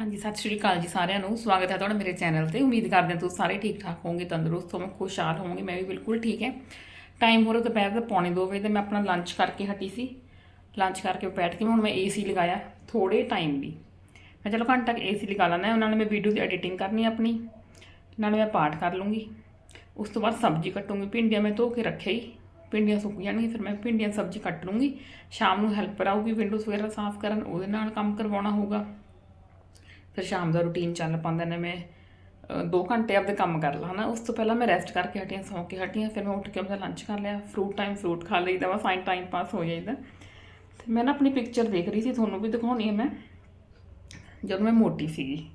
ਹਾਂਜੀ, ਸਤਿ ਸ਼੍ਰੀ ਅਕਾਲ ਜੀ ਸਾਰਿਆਂ ਨੂੰ। ਸਵਾਗਤ ਹੈ ਤੁਹਾਡਾ ਮੇਰੇ ਚੈਨਲ ਤੇ। ਉਮੀਦ ਕਰਦੇ ਹਾਂ ਤੁਸੀਂ ਸਾਰੇ ਠੀਕ ਠਾਕ ਹੋਵੋਗੇ, ਤੰਦਰੁਸਤ ਹੋਵੋਗੇ, ਖੁਸ਼ਹਾਲ ਹੋਵੋਗੇ। ਮੈਂ ਵੀ ਬਿਲਕੁਲ ਠੀਕ ਹੈ। ਟਾਈਮ ਹੋ ਰਿਹਾ ਦੁਪਹਿਰ ਦੇ ਪੌਣੇ 2 ਵਜੇ ਤੇ ਮੈਂ ਆਪਣਾ ਲੰਚ ਕਰਕੇ ਹਟੀ ਸੀ। ਲੰਚ ਕਰਕੇ ਬੈਠ ਕੇ ਹੁਣ ਮੈਂ ਏਸੀ ਲਗਾਇਆ ਥੋੜੇ ਟਾਈਮ ਲਈ ਮੈਂ ਚਲੋ ਘੰਟਾ ਤੱਕ ਏਸੀ ਲਗਾ ਲੈਣਾ ਉਹਨਾਂ ਨੇ ਮੈਂ ਵੀਡੀਓ ਦੀ ਐਡੀਟਿੰਗ ਕਰਨੀ ਆਪਣੀ। ਨਾਲੇ ਮੈਂ ਪਾਠ ਕਰ ਲੂੰਗੀ। ਉਸ ਤੋਂ ਬਾਅਦ ਸਬਜ਼ੀ ਕੱਟੂੰਗੀ। ਭਿੰਡੀਆਂ ਮੈਂ ਧੋ ਕੇ ਰੱਖਿਆ ਹੀ ਭਿੰਡੀਆਂ ਸੁੱਕ ਜਾਣਗੀਆਂ, ਫਿਰ ਮੈਂ ਭਿੰਡੀਆਂ ਦੀ ਸਬਜ਼ੀ ਕੱਟ ਲੂੰਗੀ। ਸ਼ਾਮ ਨੂੰ ਹੈਲਪਰ ਆਊਗੀ ਵਿੰਡੋਜ਼ ਵਗੈਰਾ ਸਾਫ਼ ਕਰਨ, ਉਹਦੇ ਨਾਲ ਕੰਮ ਕਰਵਾਉਣਾ ਹੋਊਗਾ। ਫਿਰ ਸ਼ਾਮ ਦਾ ਰੁਟੀਨ ਚੱਲ ਪਾਉਂਦਾ ਨੇ ਮੈਂ 2 ਘੰਟੇ ਆਪਦੇ ਕੰਮ ਕਰ ਲਾ, ਹਨਾ। ਉਸ ਤੋਂ ਪਹਿਲਾਂ ਮੈਂ ਰੈਸਟ ਕਰਕੇ ਹਟੀਆਂ, ਸੌਂ ਕੇ ਹਟੀਆਂ, ਫਿਰ ਮੈਂ ਉੱਠ ਕੇ ਆਪਦਾ ਲੰਚ ਕਰ ਲਿਆ। ਫਰੂਟ ਟਾਈਮ ਫਰੂਟ ਖਾ ਲਈਦਾ ਵਾ ਫਾਈਨ ਟਾਈਮ ਪਾਸ ਹੋ ਜਾਈਦਾ। ਤੇ ਮੈਂ ਨਾ ਆਪਣੀ ਪਿਕਚਰ ਦੇਖ ਰਹੀ ਸੀ, ਤੁਹਾਨੂੰ ਵੀ ਦਿਖਾਉਣੀ ਹੈ ਮੈਂ। ਜਦੋਂ ਮੈਂ ਮੋਟੀ ਸੀਗੀ।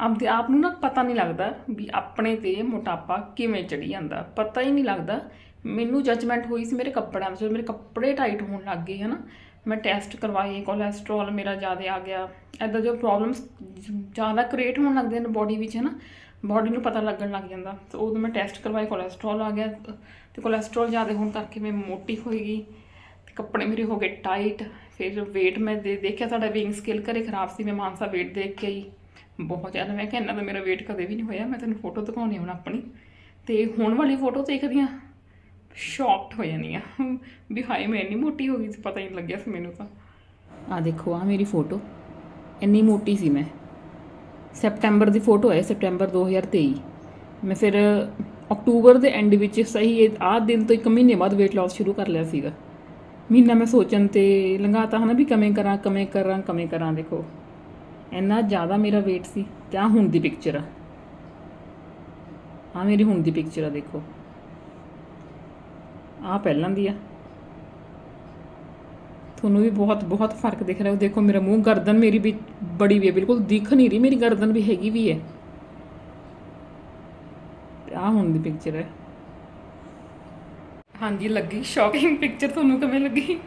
ਆਪਦੇ ਆਪ ਨੂੰ ਨਾ ਪਤਾ ਨਹੀਂ ਲੱਗਦਾ ਵੀ ਆਪਣੇ ਤੇ ਮੋਟਾਪਾ ਕਿਵੇਂ ਚੜੀ ਜਾਂਦਾ। ਪਤਾ ਹੀ ਨਹੀਂ ਲੱਗਦਾ। ਮੈਨੂੰ ਜੱਜਮੈਂਟ ਹੋਈ ਸੀ ਮੇਰੇ ਕੱਪੜਿਆਂ ਵਿੱਚ, ਮੇਰੇ ਕੱਪੜੇ ਟਾਈਟ ਹੋਣ ਲੱਗ ਗਏ, ਹਨਾ। ਮੈਂ ਟੈਸਟ ਕਰਵਾਏ ਕੋਲੇਸਟ੍ਰੋਲ ਮੇਰਾ ਜ਼ਿਆਦਾ ਆ ਗਿਆ। ਐਦਾਂ ਜੋ ਪ੍ਰੋਬਲਮਸ ਜ਼ਿਆਦਾ ਕ੍ਰੀਏਟ ਹੋਣ ਲੱਗਦੇ ਨੇ ਬੋਡੀ ਵਿੱਚ ਹੈ ਨਾ ਬੋਡੀ ਨੂੰ ਪਤਾ ਲੱਗਣ ਲੱਗ ਜਾਂਦਾ। ਤੇ ਉਦੋਂ ਮੈਂ ਟੈਸਟ ਕਰਵਾਏ ਕੋਲੇਸਟ੍ਰੋਲ ਆ ਗਿਆ। ਤੇ ਕੋਲੇਸਟ੍ਰੋਲ ਜ਼ਿਆਦਾ ਹੋਣ ਕਰਕੇ ਮੈਂ ਮੋਟੀ ਹੋਈ ਗਈ। ਤੇ ਕੱਪੜੇ ਮੇਰੇ ਹੋ ਗਏ ਟਾਈਟ ਫਿਰ weight ਮੈਂ ਦੇ ਦੇਖਿਆ ਸਾਡਾ ਵੇਇੰਗ ਸਕੇਲ ਘਰੇ ਖਰਾਬ ਸੀ, ਮੈਂ ਮਾਨਸਾ weight ਦੇਖ ਕੇ ਹੀ ਬਹੁਤ ਜ਼ਿਆਦਾ, ਮੈਂ ਕਿਹਾ ਇੰਨਾ ਤਾਂ ਮੇਰਾ weight ਕਦੇ ਵੀ ਨਹੀਂ ਹੋਇਆ। ਮੈਂ ਤੈਨੂੰ ਫੋਟੋ ਦਿਖਾਉਣੀ ਹੁਣ ਆਪਣੀ। ਤੇ ਹੁਣ ਵਾਲੀ ਫੋਟੋ ਦੇਖਦੀ ਹਾਂ। ਸ਼ੌਕਡ ਹੋ ਜਾਨੀ ਆ। ਵੀ ਹਾਏ, ਮੈਂ ਇੰਨੀ ਮੋਟੀ ਹੋ ਗਈ ਸੀ, ਪਤਾ ਹੀ ਨਹੀਂ ਲੱਗਿਆ ਸੀ ਮੈਨੂੰ ਤਾਂ। ਆ ਦੇਖੋ ਆ ਮੇਰੀ ਫੋਟੋ ਇੰਨੀ ਮੋਟੀ ਸੀ ਮੈਂ। ਸੈਪਟੈਂਬਰ ਦੀ ਫੋਟੋ ਹੈ ਸੈਪਟੈਂਬਰ 2023 ਮੈਂ ਫਿਰ ਅਕਤੂਬਰ ਦੇ ਐਂਡ ਵਿੱਚ ਸਹੀ ਆਹ ਦਿਨ ਤੋਂ ਇੱਕ ਮਹੀਨੇ ਬਾਅਦ weight loss ਸ਼ੁਰੂ ਕਰ ਲਿਆ ਸੀਗਾ। ਮਹੀਨਾ ਮੈਂ ਸੋਚਣ ਤੇ ਲੰਘਾਤਾ ਹਨਾ ਵੀ ਕਮੇ ਕਰਾਂ ਕਮੇ ਕਰਾਂ ਕਮੇ ਕਰਾਂ, ਦੇਖੋ। ਇੰਨਾ ਜ਼ਿਆਦਾ ਮੇਰਾ weight ਸੀ ਤੇ ਆਹ ਹੁਣ ਦੀ ਪਿਕਚਰ ਆ। ਆ ਮੇਰੀ ਹੁਣ ਦੀ ਪਿਕਚਰ ਆ, ਦੇਖੋ। ਆ ਪਹਿਲਾਂ ਦੀ ਆ। ਤੁਹਾਨੂੰ ਵੀ ਬਹੁਤ ਬਹੁਤ ਫ਼ਰਕ ਦਿਖ ਰਿਹਾ। ਉਹ ਦੇਖੋ, ਮੇਰਾ ਮੂੰਹ ਗਰਦਨ ਮੇਰੀ ਵੀ ਬੜੀ ਵੀ ਹੈ। ਬਿਲਕੁਲ ਦਿਖ ਨਹੀਂ ਰਹੀ। ਮੇਰੀ ਗਰਦਨ ਵੀ ਹੈਗੀ ਵੀ ਹੈ। ਆ ਹੁਣ ਦੀ ਪਿਕਚਰ ਹੈ। ਹਾਂਜੀ, ਲੱਗੀ ਸ਼ੌਕਿੰਗ ਪਿਕਚਰ ਤੁਹਾਨੂੰ ਕਿਵੇਂ ਲੱਗੀ?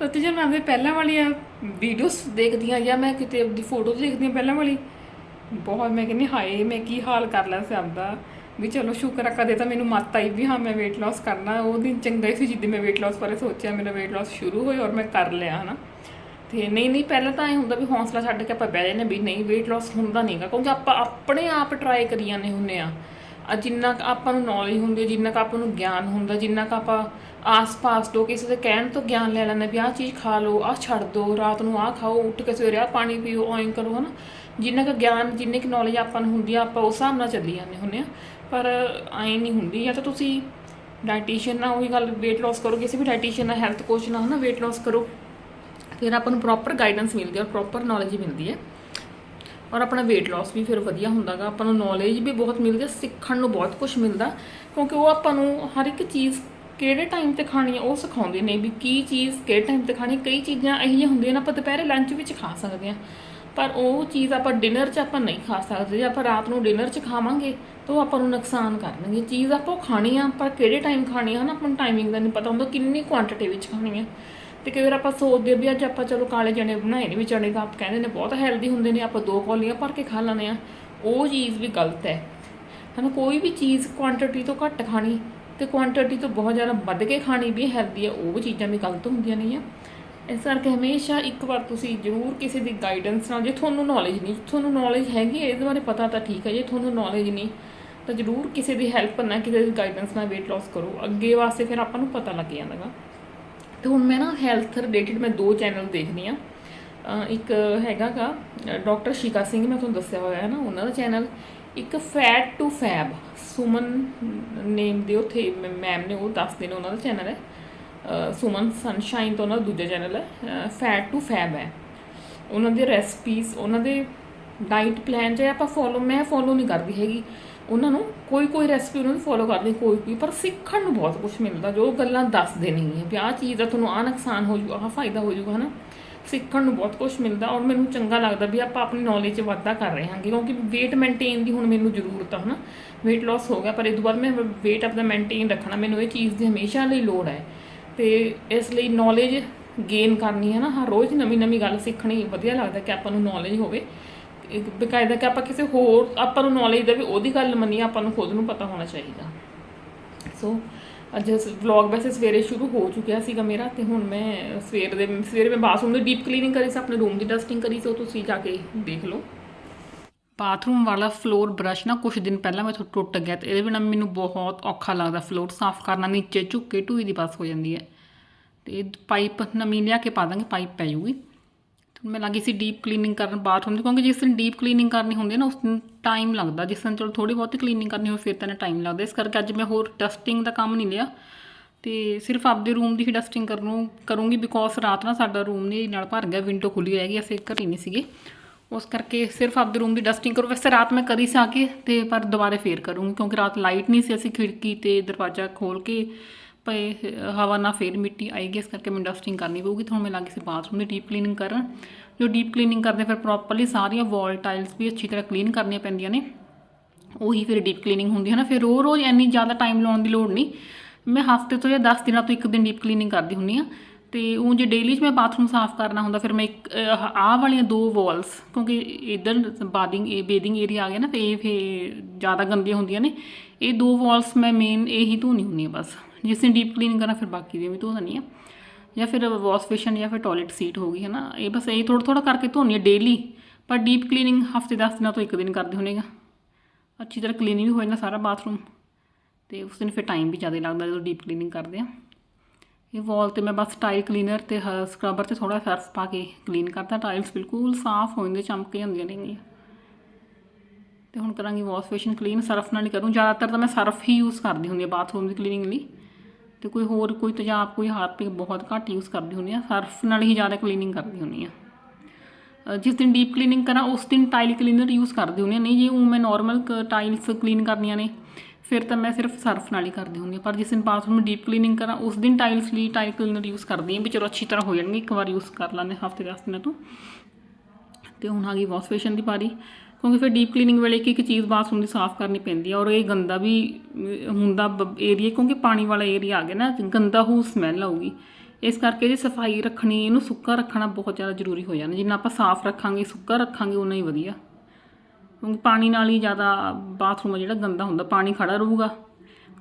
ਤੇ ਜੇ ਮੈਂ ਆਪਦੇ ਪਹਿਲਾਂ ਵਾਲੀਆਂ ਵੀਡੀਓਜ਼ ਦੇਖਦੀ ਆ ਜਾਂ ਮੈਂ ਕਿਤੇ ਆਪਦੀ ਫੋਟੋ ਦੇਖਦੀ ਆ ਪਹਿਲਾਂ ਵਾਲੀ, ਬਹੁਤ ਮੈਂ ਕਹਿੰਦੀ, ਹਾਏ, ਮੈਂ ਕੀ ਹਾਲ ਕਰ ਲਿਆ ਸੀ ਆਪਦਾ। ਵੀ ਚਲੋ ਸ਼ੁਕਰ ਆ, ਕਦੇ ਤਾਂ ਮੈਨੂੰ ਮੱਤ ਆਈ ਵੀ ਹਾਂ ਮੈਂ weight loss ਕਰਨਾ। ਉਹ ਦਿਨ ਚੰਗਾ ਹੀ ਸੀ ਜਿੱਦੇ ਮੈਂ weight loss ਬਾਰੇ ਸੋਚਿਆ, ਮੇਰਾ weight loss ਸ਼ੁਰੂ ਹੋਇਆ ਔਰ ਮੈਂ ਕਰ ਲਿਆ, ਹਨਾ। ਤੇ ਨਹੀਂ ਨਹੀਂ, ਪਹਿਲਾਂ ਤਾਂ ਐ ਹੁੰਦਾ ਵੀ ਹੌਸਲਾ ਛੱਡ ਕੇ ਆਪਾਂ ਬਹਿ ਜਾਂਦੇ ਵੀ ਨਹੀਂ, weight loss ਹੁੰਦਾ ਨਹੀਂਗਾ ਕਿਉਂਕਿ ਆਪਾਂ ਆਪਣੇ ਆਪ ਟਰਾਈ ਕਰੀ ਜਾਂਦੇ ਹੁੰਨੇ ਆ। ਜਿੰਨਾ ਕੁ ਆਪਾਂ ਨੂੰ ਨੌਲੇਜ ਹੁੰਦੀ ਹੈ ਜਿੰਨਾ ਕੁ ਆਪਾਂ ਨੂੰ ਗਿਆਨ ਹੁੰਦਾ, ਜਿੰਨਾ ਕੁ ਆਪਾਂ ਆਸ-ਪਾਸ ਤੋਂ ਕਿਸੇ ਦੇ ਕਹਿਣ ਤੋਂ ਗਿਆਨ ਲੈ ਲੈਂਦੇ ਵੀ ਆਹ ਚੀਜ਼ ਖਾ ਲਓ, ਆਹ ਛੱਡ ਦਿਓ ਰਾਤ ਨੂੰ ਆਹ ਖਾਓ, ਉੱਠ ਕੇ ਸਵੇਰੇ ਆਹ ਪਾਣੀ ਪੀਓ ਐਂ ਕਰੋ, ਹਨਾ। ਜਿੰਨਾ ਕੁ ਗਿਆਨ, ਜਿੰਨੇ ਕੁ ਨੌਲੇਜ ਆਪਾਂ ਨੂੰ ਹੁੰਦੀ ਆ, ਆਪਾਂ ਉਸ ਹਿਸਾਬ ਨਾਲ ਚੱਲੀ ਜਾਂਦੇ ਹੁੰਨੇ ਆ। ਪਰ ਐਂ ਨਹੀਂ ਹੁੰਦੀ। ਜਾਂ ਤਾਂ ਤੁਸੀਂ ਡਾਈਟੀਸ਼ੀਅਨ ਨਾਲ ਉਹੀ ਗੱਲ weight loss ਕਰੋ ਕਿਸੇ ਵੀ ਡਾਈਟੀਸ਼ੀਅਨ ਨਾਲ ਹੈਲਥ ਕੋਚ ਨਾਲ ਹਨਾ weight loss ਕਰੋ। ਫਿਰ ਆਪਾਂ ਨੂੰ ਪ੍ਰੋਪਰ ਗਾਈਡੈਂਸ ਮਿਲਦੀ ਹੈ ਔਰ ਪ੍ਰੋਪਰ ਨੌਲੇਜ ਮਿਲਦੀ ਹੈ। ਔਰ ਆਪਣਾ weight loss ਵੀ ਫਿਰ ਵਧੀਆ ਹੁੰਦਾਗਾ। ਆਪਾਂ ਨੂੰ ਨੌਲੇਜ ਵੀ ਬਹੁਤ ਮਿਲਦੀ ਹੈ, ਸਿੱਖਣ ਨੂੰ ਬਹੁਤ ਕੁਝ ਮਿਲਦਾ। ਕਿਉਂਕਿ ਉਹ ਆਪਾਂ ਨੂੰ ਹਰ ਇੱਕ ਚੀਜ਼ ਕਿਹੜੇ ਟਾਈਮ ਤੇ ਖਾਣੀ ਹੈ, ਉਹ ਸਿਖਾਉਂਦੇ ਨੇ ਵੀ ਕੀ ਚੀਜ਼ ਕਿਹੜੇ ਟਾਈਮ ਤੇ ਖਾਣੀ ਕਈ ਚੀਜ਼ਾਂ ਇਹੋ ਜਿਹੀਆਂ ਹੁੰਦੀਆਂ ਨੇ, ਆਪਾਂ ਦੁਪਹਿਰੇ ਲੰਚ ਵਿੱਚ ਖਾ ਸਕਦੇ ਹਾਂ। ਪਰ ਉਹ ਚੀਜ਼ ਆਪਾਂ ਡਿਨਰ 'ਚ ਆਪਾਂ ਨਹੀਂ ਖਾ ਸਕਦੇ। ਜੇ ਆਪਾਂ ਰਾਤ ਨੂੰ ਡਿਨਰ 'ਚ ਖਾਵਾਂਗੇ ਤਾਂ ਉਹ ਆਪਾਂ ਨੂੰ ਨੁਕਸਾਨ ਕਰਨਗੇ। ਚੀਜ਼ ਆਪਾਂ ਉਹ ਖਾਣੀ ਆ ਪਰ ਕਿਹੜੇ ਟਾਈਮ ਖਾਣੀ ਆ ਨਾ ਆਪਾਂ ਨੂੰ ਟਾਈਮਿੰਗ ਦਾ ਨਹੀਂ ਪਤਾ ਹੁੰਦਾ ਕਿੰਨੀ ਕੁਆਂਟੀਟੀ ਵਿੱਚ ਖਾਣੀ ਆ। ਤੇ ਕਈ ਵਾਰ ਆਪਾਂ ਸੋਚਦੇ ਵੀ ਅੱਜ ਆਪਾਂ ਚਲੋ ਕਾਲੇ ਚਣੇ ਬਣਾਏ ਨੇ, ਵੀ ਚਣੇ ਤਾਂ ਆਪ ਕਹਿੰਦੇ ਨੇ ਬਹੁਤ ਹੈਲਦੀ ਹੁੰਦੇ ਨੇ, ਆਪਾਂ ਦੋ ਕੌਲੀਆਂ ਭਰ ਕੇ ਖਾ ਲੈਂਦੇ ਆ। ਉਹ ਚੀਜ਼ ਵੀ ਗਲਤ ਹੈ। ਹਨਾ ਕੋਈ ਵੀ ਚੀਜ਼ ਕੁਆਂਟੀਟੀ ਤੋਂ ਘੱਟ ਖਾਣੀ ਤੇ ਕੁਆਂਟੀਟੀ ਤੋਂ ਬਹੁਤ ਜ਼ਿਆਦਾ ਵੱਧ ਕੇ ਖਾਣੀ ਵੀ ਹੈਲਦੀ ਹੈ ਉਹ ਚੀਜ਼ਾਂ ਵੀ ਗਲਤ ਹੁੰਦੀਆਂ ਨਹੀਂ ਆ। ਇਸ ਕਰਕੇ ਹਮੇਸ਼ਾ ਇੱਕ ਵਾਰ ਤੁਸੀਂ ਜ਼ਰੂਰ ਕਿਸੇ ਦੀ ਗਾਈਡੈਂਸ ਨਾਲ, ਜੇ ਤੁਹਾਨੂੰ ਨੌਲੇਜ ਨਹੀਂ, ਤੁਹਾਨੂੰ ਨੌਲੇਜ ਹੈਗੀ ਹੈ ਇਹਦੇ ਬਾਰੇ ਪਤਾ ਤਾਂ ਠੀਕ ਹੈ ਜੇ ਤੁਹਾਨੂੰ ਨੌਲੇਜ ਨਹੀਂ ਤਾਂ ਜ਼ਰੂਰ ਕਿਸੇ ਦੀ ਹੈਲਪ ਨਾਲ, ਕਿਸੇ ਦੀ ਗਾਈਡੈਂਸ ਨਾਲ weight loss ਕਰੋ। ਅੱਗੇ ਵਾਸਤੇ ਫਿਰ ਆਪਾਂ ਨੂੰ ਪਤਾ ਲੱਗ ਜਾਂਦਾਗਾ। ਤੇ ਹੁਣ ਮੈਂ ਨਾ ਹੈਲਥ ਰਿਲੇਟਡ ਮੈਂ ਦੋ ਚੈਨਲ ਦੇਖਦੀ ਆ ਇੱਕ ਹੈਗਾਗਾ ਡਾਕਟਰ ਸ਼ਿਕਾ ਸਿੰਘ ਮੈਂ ਤੁਹਾਨੂੰ ਦੱਸਿਆ ਹੋਇਆ ਹੈ ਨਾ, ਉਹਨਾਂ ਦਾ ਚੈਨਲ ਇੱਕ Fat to Fab Suman name ਦੇ ਉਥੇ ਮੈਮ ਨੇ ਉਹ ਦੱਸਦੇ ਨੇ ਉਹਨਾਂ ਦਾ ਚੈਨਲ ਹੈ। ਸੁਮਨ ਸਨਸ਼ਾਈਨ ਤੋਂ ਉਹਨਾਂ ਦਾ ਦੂਜਾ ਚੈਨਲ ਹੈ। ਫੈਟ ਟੂ ਫੈਬ ਹੈ। ਉਹਨਾਂ ਦੇ ਰੈਸਪੀਜ਼ ਉਹਨਾਂ ਦੇ ਡਾਈਟ ਪਲਾਨ ਜੇ ਆਪਾਂ ਫੋਲੋ ਮੈਂ ਫੋਲੋ ਨਹੀਂ ਕਰਦੀ ਹੈਗੀ। ਉਹਨਾਂ ਨੂੰ ਕੋਈ ਕੋਈ ਰੈਸਪੀ ਉਹਨਾਂ ਨੂੰ ਫੋਲੋ ਕਰਦੀ, ਕੋਈ ਕੋਈ, ਪਰ ਸਿੱਖਣ ਨੂੰ ਬਹੁਤ ਕੁਝ ਮਿਲਦਾ, ਜੋ ਗੱਲਾਂ ਦੱਸਦੇ ਨਹੀਂ ਹੈ ਵੀ ਆਹ ਚੀਜ਼ ਦਾ ਤੁਹਾਨੂੰ ਆਹ ਨੁਕਸਾਨ ਹੋ ਜੂ, ਆਹ ਫਾਇਦਾ ਹੋ ਜੂਗਾ, ਹਨਾ? ਸਿੱਖਣ ਨੂੰ ਬਹੁਤ ਕੁਝ ਮਿਲਦਾ ਔਰ ਮੈਨੂੰ ਚੰਗਾ ਲੱਗਦਾ ਵੀ ਆਪਾਂ ਆਪਣੀ ਨੌਲੇਜ 'ਚ ਵਾਧਾ ਕਰ ਰਹੇ ਹਾਂਗੇ, ਕਿਉਂਕਿ weight ਮੇਨਟੇਨ ਦੀ ਹੁਣ ਮੈਨੂੰ ਜ਼ਰੂਰਤ ਆ, ਹਨਾ? weight loss ਹੋ ਗਿਆ, ਪਰ ਇਹ ਤੋਂ ਬਾਅਦ ਮੈਂ weight ਆਪਣਾ ਮੇਨਟੇਨ ਰੱਖਣਾ, ਮੈਨੂੰ ਇਹ ਚੀਜ਼ ਦੀ ਹਮੇਸ਼ਾ ਲਈ ਲੋੜ ਹੈ। ਤੇ ਇਸ ਲਈ ਨੌਲੇਜ ਗੇਨ ਕਰਨੀ ਹੈ ਨਾ ਹਰ ਰੋਜ਼ ਨਵੀਂ ਨਵੀਂ ਗੱਲ ਸਿੱਖਣੀ ਵਧੀਆ ਲੱਗਦਾ ਕਿ ਆਪਾਂ ਨੂੰ ਨੌਲੇਜ ਹੋਵੇ। ਬਕਾਇਦਾ ਕਿ ਆਪਾਂ ਕਿਸੇ ਹੋਰ, ਆਪਾਂ ਨੂੰ ਨੌਲੇਜ ਦੇਵੇ ਉਹਦੀ ਗੱਲ ਮੰਨੀਏ, ਆਪਾਂ ਨੂੰ ਖੁਦ ਨੂੰ ਪਤਾ ਹੋਣਾ ਚਾਹੀਦਾ। ਸੋ ਅੱਜ ਵਲੌਗ ਵੈਸੇ ਸਵੇਰੇ ਸ਼ੁਰੂ ਹੋ ਚੁੱਕਿਆ ਸੀਗਾ ਮੇਰਾ ਤੇ ਹੁਣ ਮੈਂ ਸਵੇਰ ਦੇ, ਸਵੇਰੇ ਮੈਂ ਬਾਥਰੂਮ ਦੀ ਡੀਪ ਕਲੀਨਿੰਗ ਕਰੀ ਸੀ, ਆਪਣੇ ਰੂਮ ਦੀ ਡਸਟਿੰਗ ਕਰੀ ਸੀ, ਉਹ ਤੁਸੀਂ ਜਾ ਕੇ ਦੇਖ ਲਓ। ਬਾਥਰੂਮ ਵਾਲਾ ਫਲੋਰ ਬ੍ਰਸ਼ ਨਾ ਕੁਝ ਦਿਨ ਪਹਿਲਾਂ ਮੈਂ ਟੁੱਟ ਗਿਆ ਤੇ ਇਹਦੇ ਬਿਨਾਂ ਮੈਨੂੰ ਬਹੁਤ ਔਖਾ ਲੱਗਦਾ ਫਲੋਰ ਸਾਫ਼ ਕਰਨਾ, ਨੀਚੇ ਝੁੱਕੇ ਢੂਈ ਦੀ ਬਸ ਹੋ ਜਾਂਦੀ ਹੈ। ਤੇ ਪਾਈਪ ਨਵੀਂ ਲਿਆ ਕੇ ਪਾ ਦਾਂਗੇ ਪਾਈਪ ਪੈ ਜੂਗੀ ਮੈਂ ਲੱਗੀ ਸੀ ਡੀਪ ਕਲੀਨਿੰਗ ਕਰਨ ਬਾਥਰੂਮ ਦੀ ਕਿਉਂਕਿ ਜਿਸ ਦਿਨ ਡੀਪ ਕਲੀਨਿੰਗ ਕਰਨੀ ਹੁੰਦੀ ਹੈ ਨਾ, ਉਸ ਦਿਨ ਟਾਈਮ ਲੱਗਦਾ। ਜਿਸ ਦਿਨ ਚਲੋ ਥੋੜੀ ਬਹੁਤੀ ਕਲੀਨਿੰਗ ਕਰਨੀ ਹੋਵੇ, ਫਿਰ ਤਾਂ ਟਾਈਮ ਲੱਗਦਾ। ਇਸ ਕਰਕੇ ਅੱਜ ਮੈਂ ਹੋਰ ਡਸਟਿੰਗ ਦਾ ਕੰਮ ਨਹੀਂ ਲਿਆ। ਤੇ ਸਿਰਫ ਆਪਦੇ ਰੂਮ ਦੀ ਹੀ ਡਸਟਿੰਗ ਕਰਨ ਨੂੰ ਕਰੂੰਗੀ ਬਿਕੋਜ਼ ਰਾਤ ਨਾ ਸਾਡਾ ਰੂਮ ਨਹੀਂ ਨਾਲ ਭਰ ਗਿਆ ਵਿੰਡੋ ਖੁੱਲੀ ਰਹਿ ਗਈ, ਅਸੀਂ ਘਰੇ ਨਹੀਂ ਸੀਗੇ। ਉਸ ਕਰਕੇ ਸਿਰਫ ਆਪਦੇ ਰੂਮ ਦੀ ਡਸਟਿੰਗ ਕਰੋ। ਵੈਸੇ ਰਾਤ ਮੈਂ ਕਰੀ ਸੀ ਆ ਕੇ, ਤੇ ਪਰ ਦੁਬਾਰੇ ਫੇਰ ਕਰੂੰਗੀ, ਕਿਉਂਕਿ ਰਾਤ ਲਾਈਟ ਨਹੀਂ ਸੀ, ਅਸੀਂ ਖਿੜਕੀ ਤੇ ਦਰਵਾਜ਼ਾ ਖੋਲ ਕੇ ਪਏ ਹਵਾ ਨਾਲ ਫੇਰ ਮਿੱਟੀ ਆਏਗੀ ਇਸ ਕਰਕੇ ਮੈਨੂੰ ਡਸਟਿੰਗ ਕਰਨੀ ਪਊਗੀ ਤੇ ਹੁਣ ਮੈਂ ਲੱਗੀ ਸੀ ਬਾਥਰੂਮ ਦੀ ਡੀਪ ਕਲੀਨਿੰਗ ਕਰਨ। ਜੋ ਡੀਪ ਕਲੀਨਿੰਗ ਕਰਦੇ ਫਿਰ ਪ੍ਰੋਪਰਲੀ ਸਾਰੀਆਂ ਵਾਲ ਟਾਈਲਸ ਵੀ ਅੱਛੀ ਤਰ੍ਹਾਂ ਕਲੀਨ ਕਰਨੀਆਂ ਪੈਂਦੀਆਂ ਨੇ। ਉਹੀ ਫਿਰ ਡੀਪ ਕਲੀਨਿੰਗ ਹੁੰਦੀ ਹੈ ਨਾ ਫਿਰ ਰੋਜ਼ ਰੋਜ਼ ਇੰਨੀ ਜ਼ਿਆਦਾ ਟਾਈਮ ਲਾਉਣ ਦੀ ਲੋੜ ਨਹੀਂ। ਮੈਂ ਹਫ਼ਤੇ ਤੋਂ ਜਾਂ 10 ਦਿਨਾਂ ਤੋਂ ਇੱਕ ਦਿਨ ਡੀਪ ਕਲੀਨਿੰਗ ਕਰਦੀ ਹੁੰਦੀ ਆ ਤੇ ਉਹ ਜੇ ਡੇਲੀ 'ਚ ਮੈਂ ਬਾਥਰੂਮ ਸਾਫ਼ ਕਰਨਾ ਹੁੰਦਾ ਫਿਰ ਮੈਂ ਇੱਕ ਅਹ, ਆਹ ਵਾਲੀਆਂ ਦੋ ਵਾਲਸ ਕਿਉਂਕਿ ਇਧਰ ਬਾਦਿੰਗ ਇਹ ਬੇਦਿੰਗ ਏਰੀਆ ਆ ਗਿਆ ਨਾ ਤੇ ਇਹ ਫੇ ਜ਼ਿਆਦਾ ਗੰਦੀਆਂ ਹੁੰਦੀਆਂ ਨੇ। ਇਹ ਦੋ ਵਾਲਸ ਮੈਂ ਮੇਨ ਇਹੀ ਧੋਣੀ ਹੁੰਦੀ ਆ ਬਸ। ਜਿਸ ਦਿਨ ਡੀਪ ਕਲੀਨਿੰਗ ਕਰਨਾ, ਫਿਰ ਬਾਕੀ ਦੀਆਂ ਵੀ ਧੋ ਦਿੰਦੀ ਆ ਜਾਂ ਫਿਰ ਵਾਸ਼ ਬੇਸ਼ਨ ਜਾਂ ਫਿਰ ਟਾਇਲਟ ਸੀਟ ਹੋ ਗਈ ਹੈ ਨਾ ਇਹ ਬਸ ਇਹ ਥੋੜਾ ਥੋੜਾ ਕਰਕੇ ਧੋਣੀ ਹੈ ਡੇਲੀ ਪਰ ਡੀਪ ਕਲੀਨਿੰਗ ਹਫ਼ਤੇ 10 ਦਿਨਾਂ ਤੋਂ ਇੱਕ ਦਿਨ ਕਰਦੇ ਹੁੰਨੇਗਾ ਅੱਛੀ ਤਰ੍ਹਾਂ ਕਲੀਨ ਵੀ ਹੋ ਜਾਂਦਾ ਸਾਰਾ ਬਾਥਰੂਮ ਤੇ ਉਸ ਦਿਨ ਫਿਰ ਟਾਈਮ ਵੀ ਜ਼ਿਆਦਾ ਲੱਗਦਾ ਜਦੋਂ ਡੀਪ ਕਲੀਨਿੰਗ ਕਰਦੇ ਆ ਇਹ ਵਾਲ ਤੇ ਮੈਂ ਬਸ ਟਾਈਲ ਕਲੀਨਰ ਤੇ ਸਕਰਬਰ ਤੇ ਥੋੜਾ ਸਰਫ ਪਾ ਕੇ ਕਲੀਨ ਕਰਦਾ ਟਾਈਲਸ ਬਿਲਕੁਲ ਸਾਫ਼ ਹੋ ਜਾਂਦੇ ਚਮਕ ਜਾਂਦੀਆਂ ਨੇਗੀਆਂ ਤੇ ਹੁਣ ਕਰਾਂਗੀ ਵਾਸ਼ ਬੇਸ਼ਨ ਕਲੀਨ ਸਰਫ ਨਾਲ ਹੀ ਕਰੂੰ। ਜ਼ਿਆਦਾਤਰ ਤਾਂ ਮੈਂ ਸਰਫ ਹੀ ਯੂਜ਼ ਕਰਦੀ ਹੁੰਦੀ ਆ ਬਾਥਰੂਮ ਦੀ ਕਲੀਨਿੰਗ ਲਈ। ਤੇ ਕੋਈ ਹੋਰ ਕੋਈ ਤੇਜ਼ਾਬ ਕੋਈ ਹਾਰਪਿਕ ਬਹੁਤ ਘੱਟ ਯੂਜ਼ ਕਰਦੀ ਹੁੰਦੀ ਆ, ਸਰਫ ਨਾਲ ਹੀ ਜ਼ਿਆਦਾ ਕਲੀਨਿੰਗ ਕਰਦੀ ਹੁੰਦੀ ਆ। ਜਿਸ ਦਿਨ ਡੀਪ ਕਲੀਨਿੰਗ ਕਰਾਂ, ਉਸ ਦਿਨ ਟਾਈਲ ਕਲੀਨਰ ਯੂਜ਼ ਕਰਦੀ ਹੁੰਦੀ ਹਾਂ ਨਹੀਂ ਜੇ ਉਹ ਮੈਂ ਨਾਰਮਲ ਟਾਈਲਸ ਕਲੀਨ ਕਰਨੀਆਂ ਨੇ, ਫਿਰ ਤਾਂ ਮੈਂ ਸਿਰਫ ਸਰਫ ਨਾਲ ਹੀ ਕਰਦੀ ਹੁੰਦੀ ਹਾਂ ਪਰ ਜਿਸ ਦਿਨ ਬਾਥਰੂਮ ਡੀਪ ਕਲੀਨਿੰਗ ਕਰਾਂ, ਉਸ ਦਿਨ ਟਾਈਲਸ ਲਈ ਟਾਈਲ ਕਲੀਨਰ ਯੂਜ਼ ਕਰਦੀ ਹਾਂ ਵੀ ਚਲੋ ਅੱਛੀ ਤਰ੍ਹਾਂ ਹੋ ਜਾਣਗੇ, ਇੱਕ ਵਾਰ ਯੂਜ਼ ਕਰ ਲੈਂਦੇ ਹਫ਼ਤੇ ਦਸ ਦਿਨਾਂ ਤੋਂ। ਤੇ ਹੁਣ ਆ ਗਈ ਵਾਸ਼ ਬੇਸ਼ਨ ਦੀ ਪਾਰੀ ਕਿਉਂਕਿ ਫਿਰ ਡੀਪ ਕਲੀਨਿੰਗ ਵੇਲੇ ਇੱਕ ਇੱਕ ਚੀਜ਼ ਬਾਥਰੂਮ ਦੀ ਸਾਫ਼ ਕਰਨੀ ਪੈਂਦੀ ਹੈ ਔਰ ਇਹ ਗੰਦਾ ਵੀ ਅਮ, ਹੁੰਦਾ ਏਰੀਆ ਕਿਉਂਕਿ ਪਾਣੀ ਵਾਲਾ ਏਰੀਆ ਆ ਗਿਆ ਨਾ ਗੰਦਾ ਹੋ ਸਮੈਲ ਆਊਗੀ। ਇਸ ਕਰਕੇ ਇਹਦੀ ਸਫ਼ਾਈ ਰੱਖਣੀ ਇਹਨੂੰ ਸੁੱਕਾ ਰੱਖਣਾ ਬਹੁਤ ਜ਼ਿਆਦਾ ਜ਼ਰੂਰੀ ਹੋ ਜਾਂਦਾ। ਜਿੰਨਾ ਆਪਾਂ ਸਾਫ਼ ਰੱਖਾਂਗੇ ਸੁੱਕਾ ਰੱਖਾਂਗੇ ਉਨਾ ਹੀ ਵਧੀਆ। ਕਿਉਂਕਿ ਪਾਣੀ ਨਾਲ ਹੀ ਜ਼ਿਆਦਾ ਬਾਥਰੂਮ ਆ ਜਿਹੜਾ ਗੰਦਾ ਹੁੰਦਾ ਪਾਣੀ ਖੜਾ ਰਹੂਗਾ।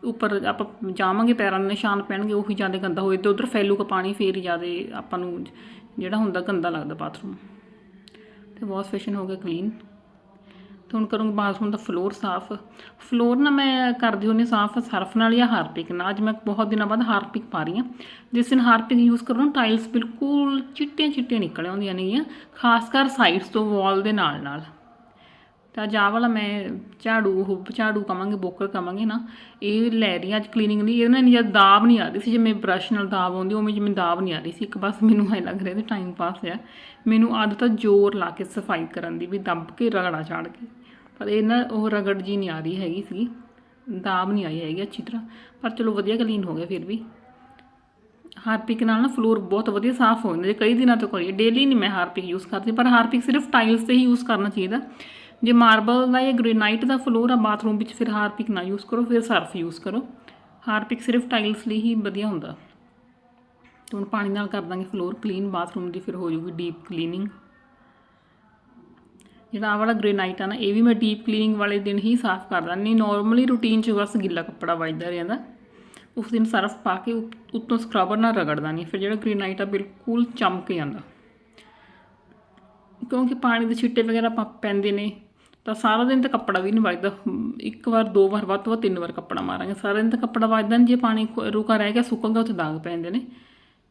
ਉੱਪਰ ਆਪਾਂ ਜਾਵਾਂਗੇ ਪੈਰਾਂ ਦੇ ਨਿਸ਼ਾਨ ਪੈਣਗੇ ਉਹੀ ਜ਼ਿਆਦਾ ਗੰਦਾ ਹੋਏ ਤੇ ਉਧਰ ਫੈਲੂਗਾ ਪਾਣੀ ਫੇਰ ਜ਼ਿਆਦਾ ਆਪਾਂ ਨੂੰ ਜਿਹੜਾ ਹੁੰਦਾ ਗੰਦਾ ਲੱਗਦਾ ਬਾਥਰੂਮ ਤੇ ਵਾਸ਼ ਬੇਸ਼ਨ ਹੋ ਗਿਆ ਕਲੀਨ ਤੇ ਹੁਣ ਕਰੂੰਗੀ ਬਾਥਰੂਮ ਦਾ ਫਲੋਰ ਸਾਫ਼। ਫਲੋਰ ਨਾ ਮੈਂ ਕਰਦੀ ਹੁੰਦੀ ਸਾਫ਼ ਸਰਫ ਨਾਲ ਜਾਂ ਹਾਰਪਿਕ ਨਾਲ, ਅੱਜ ਮੈਂ ਬਹੁਤ ਦਿਨਾਂ ਬਾਅਦ ਹਾਰਪਿਕ ਪਾ ਰਹੀ ਹਾਂ। ਜਿਸ ਦਿਨ ਹਾਰਪਿਕ ਯੂਜ਼ ਕਰੋ ਨਾ ਟਾਈਲਸ ਬਿਲਕੁਲ ਚਿੱਟੀਆਂ ਚਿੱਟੀਆਂ ਨਿਕਲ ਆਉਂਦੀਆਂ ਨੇਗੀਆਂ, ਖਾਸ ਕਰ ਸਾਈਡਸ ਤੋਂ ਵਾਲ ਦੇ ਨਾਲ ਨਾਲ। ਤਾਂ ਜਾ ਵਾਲਾ ਮੈਂ ਝਾੜੂ, ਉਹ ਝਾੜੂ ਕਵਾਂਗੇ ਬੋਕਰ ਕਵਾਂਗੇ ਨਾ, ਇਹ ਲੈ ਰਹੀ ਹਾਂ ਅੱਜ ਕਲੀਨਿੰਗ ਲਈ। ਇਹਦੇ ਨਾਲ ਇੰਨੀ ਜ਼ਿਆਦਾ ਦਾਬ ਨਹੀਂ ਆ ਰਹੀ ਸੀ, ਜਿਵੇਂ ਬ੍ਰਸ਼ ਨਾਲ ਦਾਬ ਆਉਂਦੀ, ਉਵੇਂ ਜਿਵੇਂ ਦਾਬ ਨਹੀਂ ਆ ਰਹੀ ਸੀ। ਇੱਕ ਬਸ ਮੈਨੂੰ ਐ ਲੱਗ ਰਿਹਾ ਤੇ ਟਾਈਮ ਪਾਸ ਆ ਮੈਨੂੰ ਆਦਤ ਆ ਜ਼ੋਰ ਲਾ ਕੇ ਸਫ਼ਾਈ ਕਰਨ ਦੀ, ਵੀ ਦੱਬ ਕੇ ਰਗੜਾ ਚਾੜ ਕੇ। ਪਰ ਇਹ ਨਾ ਉਹ ਰਗੜ ਜੀ ਨਹੀਂ ਆ ਰਹੀ ਹੈਗੀ ਸੀ ਦਾਬ ਨਹੀਂ ਆਈ ਹੈਗੀ ਅੱਛੀ ਤਰ੍ਹਾਂ। ਪਰ ਚਲੋ ਵਧੀਆ ਕਲੀਨ ਹੋ ਗਿਆ ਫਿਰ ਵੀ। ਹਾਰਪਿਕ ਨਾਲ ਨਾ ਫਲੋਰ ਬਹੁਤ ਵਧੀਆ ਸਾਫ਼ ਹੋ ਜਾਂਦਾ। ਜੇ ਕਈ ਦਿਨਾਂ ਤੋਂ ਕਰੀਏ ਡੇਲੀ ਨਹੀਂ ਮੈਂ ਹਾਰਪਿਕ ਯੂਜ਼ ਕਰਦੀ। ਪਰ ਹਾਰਪਿਕ ਸਿਰਫ ਟਾਈਲਸ ਤੇ ਹੀ ਯੂਜ਼ ਕਰਨਾ ਚਾਹੀਦਾ। ਜੇ ਮਾਰਬਲ ਦਾ ਜਾਂ ਗ੍ਰੇਨਾਈਟ ਦਾ ਫਲੋਰ ਆ ਬਾਥਰੂਮ ਵਿੱਚ, ਫਿਰ ਹਾਰਪਿਕ ਨਾ ਯੂਜ਼ ਕਰੋ। ਫਿਰ ਸਰਫ ਯੂਜ਼ ਕਰੋ। ਹਾਰਪਿਕ ਸਿਰਫ ਟਾਈਲਸ ਲਈ ਹੀ ਵਧੀਆ ਹੁੰਦਾ। ਤੇ ਹੁਣ ਪਾਣੀ ਨਾਲ ਕਰ ਦਾਂਗੇ ਫਲੋਰ ਕਲੀਨ ਬਾਥਰੂਮ ਦੀ ਫਿਰ ਹੋ ਜੂਗੀ ਡੀਪ ਕਲੀਨਿੰਗ ਜਿਹੜਾ ਆ ਵਾਲਾ ਗ੍ਰੇਨਾਈਟ ਆ ਨਾ, ਇਹ ਵੀ ਮੈਂ ਡੀਪ ਕਲੀਨਿੰਗ ਵਾਲੇ ਦਿਨ ਹੀ ਸਾਫ਼ ਕਰਦਾ ਨਹੀਂ ਨਾਰਮਲੀ ਰੂਟੀਨ 'ਚ ਬਸ ਗਿੱਲਾ ਕੱਪੜਾ ਵੱਜਦਾ ਰਹਿੰਦਾ। ਉਸ ਦਿਨ ਸਰਫ ਪਾ ਕੇ ਉਤ- ਉੱਤੋਂ ਸਕਰਬਰ ਨਾਲ ਰਗੜਦਾ ਨਹੀਂ ਫਿਰ ਜਿਹੜਾ ਗ੍ਰੇਨਾਈਟ ਆ ਬਿਲਕੁਲ ਚਮਕ ਜਾਂਦਾ। ਕਿਉਂਕਿ ਪਾਣੀ ਦੇ ਛਿੱਟੇ ਵਗੈਰਾ ਪਾ- ਪੈਂਦੇ ਨੇ, ਤਾਂ ਸਾਰਾ ਦਿਨ ਤਾਂ ਕੱਪੜਾ ਵੀ ਨਹੀਂ ਵੱਜਦਾ। ਇੱਕ ਵਾਰ, ਦੋ ਵਾਰ, ਵੱਧ ਤੋਂ ਵੱਧ ਤਿੰਨ ਵਾਰ ਕੱਪੜਾ ਮਾਰਾਂਗੇ। ਸਾਰਾ ਦਿਨ ਤਾਂ ਕੱਪੜਾ ਵੱਜਦਾ ਨਹੀਂ ਜੇ ਪਾਣੀ ਰੁਕਾ ਰਹਿ ਗਿਆ ਸੁੱਕਾਂਗਾ ਉੱਥੇ ਦਾਗ ਪੈਂਦੇ ਨੇ।